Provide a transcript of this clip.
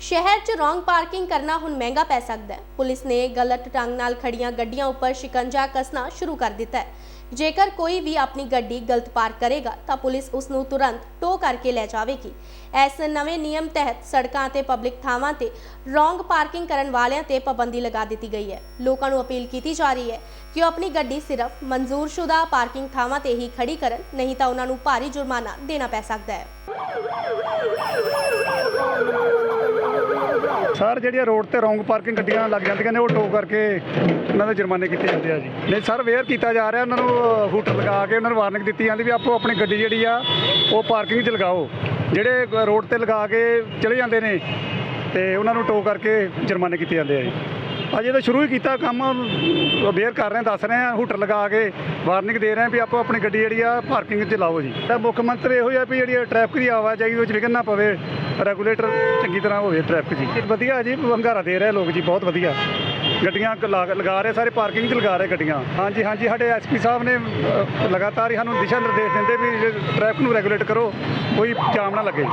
ਸ਼ਹਿਰ 'ਚ wrong parking ਕਰਨਾ ਹੁਣ ਮਹਿੰਗਾ ਪੈ ਸਕਦਾ ਹੈ। ਪੁਲਿਸ ਨੇ ਗਲਤ ਢੰਗ ਨਾਲ ਖੜੀਆਂ ਗੱਡੀਆਂ ਉੱਪਰ ਸ਼ਿਕੰਜਾ ਕੱਸਣਾ ਸ਼ੁਰੂ ਕਰ ਦਿੱਤਾ ਹੈ। ਜੇਕਰ ਕੋਈ ਵੀ ਆਪਣੀ ਗੱਡੀ ਗਲਤ ਪਾਰਕ ਕਰੇਗਾ, ਤਾਂ ਪੁਲਿਸ ਉਸ ਨੂੰ ਤੁਰੰਤ ਟੋ ਕਰਕੇ ਲੈ ਜਾਵੇਗੀ। ਇਸ ਨਵੇਂ ਨਿਯਮ ਤਹਿਤ ਸੜਕਾਂ ਤੇ ਪਬਲਿਕ ਥਾਵਾਂ ਤੇ ਰੋਂਗ ਪਾਰਕਿੰਗ ਕਰਨ ਵਾਲਿਆਂ ਤੇ ਪਾਬੰਦੀ ਲਗਾ ਦਿੱਤੀ ਗਈ ਹੈ। ਲੋਕਾਂ ਨੂੰ ਅਪੀਲ ਕੀਤੀ ਜਾ ਰਹੀ ਹੈ ਕਿ ਉਹ ਆਪਣੀ ਗੱਡੀ ਸਿਰਫ ਮਨਜ਼ੂਰਸ਼ੁਦਾ ਪਾਰਕਿੰਗ ਥਾਵਾਂ ਤੇ ਹੀ ਖੜੀ ਕਰਨ, ਨਹੀਂ ਤਾਂ ਉਹਨਾਂ ਨੂੰ ਭਾਰੀ ਜੁਰਮਾਨਾ ਦੇਣਾ ਪੈ ਸਕਦਾ ਹੈ। ਸਰ ਜਿਹੜੀਆਂ ਰੋਡ ਤੇ ਰੋਂਗ ਪਾਰਕਿੰਗ ਗੱਡੀਆਂ ਲੱਗ ਜਾਂਦੀਆਂ ਨੇ, ਉਹ ਟੋ ਕਰਕੇ ਉਹਨਾਂ ਦੇ ਜੁਰਮਾਨੇ ਕੀਤੇ ਜਾਂਦੇ ਆ ਜੀ। ਨਹੀਂ, ਸਰ ਵੇਅਰ ਕੀਤਾ ਜਾ ਰਿਹਾ, ਉਹਨਾਂ ਨੂੰ ਹੂਟਰ ਲਗਾ ਕੇ ਉਹਨਾਂ ਨੂੰ ਵਾਰਨਿੰਗ ਦਿੱਤੀ ਜਾਂਦੀ ਵੀ ਆਪੋ ਆਪਣੀ ਗੱਡੀ ਜਿਹੜੀ ਆ, ਉਹ ਪਾਰਕਿੰਗ 'ਚ ਲਗਾਓ। ਜਿਹੜੇ ਰੋਡ ਤੇ ਲਗਾ ਕੇ ਚਲੇ ਜਾਂਦੇ ਨੇ, ਤੇ ਉਹਨਾਂ ਨੂੰ ਟੋ ਕਰਕੇ ਜੁਰਮਾਨੇ ਕੀਤੇ ਜਾਂਦੇ ਆ ਜੀ। ਅਜੇ ਤਾਂ ਸ਼ੁਰੂ ਹੀ ਕੀਤਾ ਕੰਮ ਅਵੇਅਰ ਕਰ ਰਹੇ, ਦੱਸ ਰਹੇ ਹਾਂ ਹੂਟਰ ਲਗਾ ਕੇ ਵਾਰਨਿੰਗ ਦੇ ਰਹੇ ਹਾਂ ਵੀ ਆਪੋ ਆਪਣੀ ਗੱਡੀ ਜਿਹੜੀ ਆ, ਪਾਰਕਿੰਗ 'ਚ ਲਾਓ ਜੀ। ਤਾਂ ਮੁੱਖ ਮੰਤਰੀ ਇਹੋ ਹੀ ਆ ਵੀ ਜਿਹੜੀ ਟ੍ਰੈਫਿਕ ਦੀ ਆਵਾਜਾਈ ਵਿੱਚ ਵਿਘਨ ਨਾ ਪਵੇ ਰੈਗੂਲੇਟਰ ਚੰਗੀ ਤਰ੍ਹਾਂ ਹੋਵੇ ਟ੍ਰੈਫਿਕ ਜੀ। ਵਧੀਆ ਜੀ, ਹੰਗਾਰਾ ਦੇ ਰਹੇ ਲੋਕ ਜੀ, ਬਹੁਤ ਵਧੀਆ। ਗੱਡੀਆਂ ਲਾ- ਲਗਾ ਰਹੇ, ਸਾਰੇ ਪਾਰਕਿੰਗ 'ਚ ਲਗਾ ਰਹੇ ਗੱਡੀਆਂ। ਹਾਂਜੀ ਹਾਂਜੀ, ਸਾਡੇ ਐਸਪੀ ਸਾਹਿਬ ਨੇ ਲਗਾਤਾਰ ਹੀ ਸਾਨੂੰ ਦਿਸ਼ਾ ਨਿਰਦੇਸ਼ ਦਿੰਦੇ ਵੀ ਟ੍ਰੈਫਿਕ ਨੂੰ ਰੈਗੂਲੇਟ ਕਰੋ, ਕੋਈ ਜਾਮ ਨਾ ਲੱਗੇ।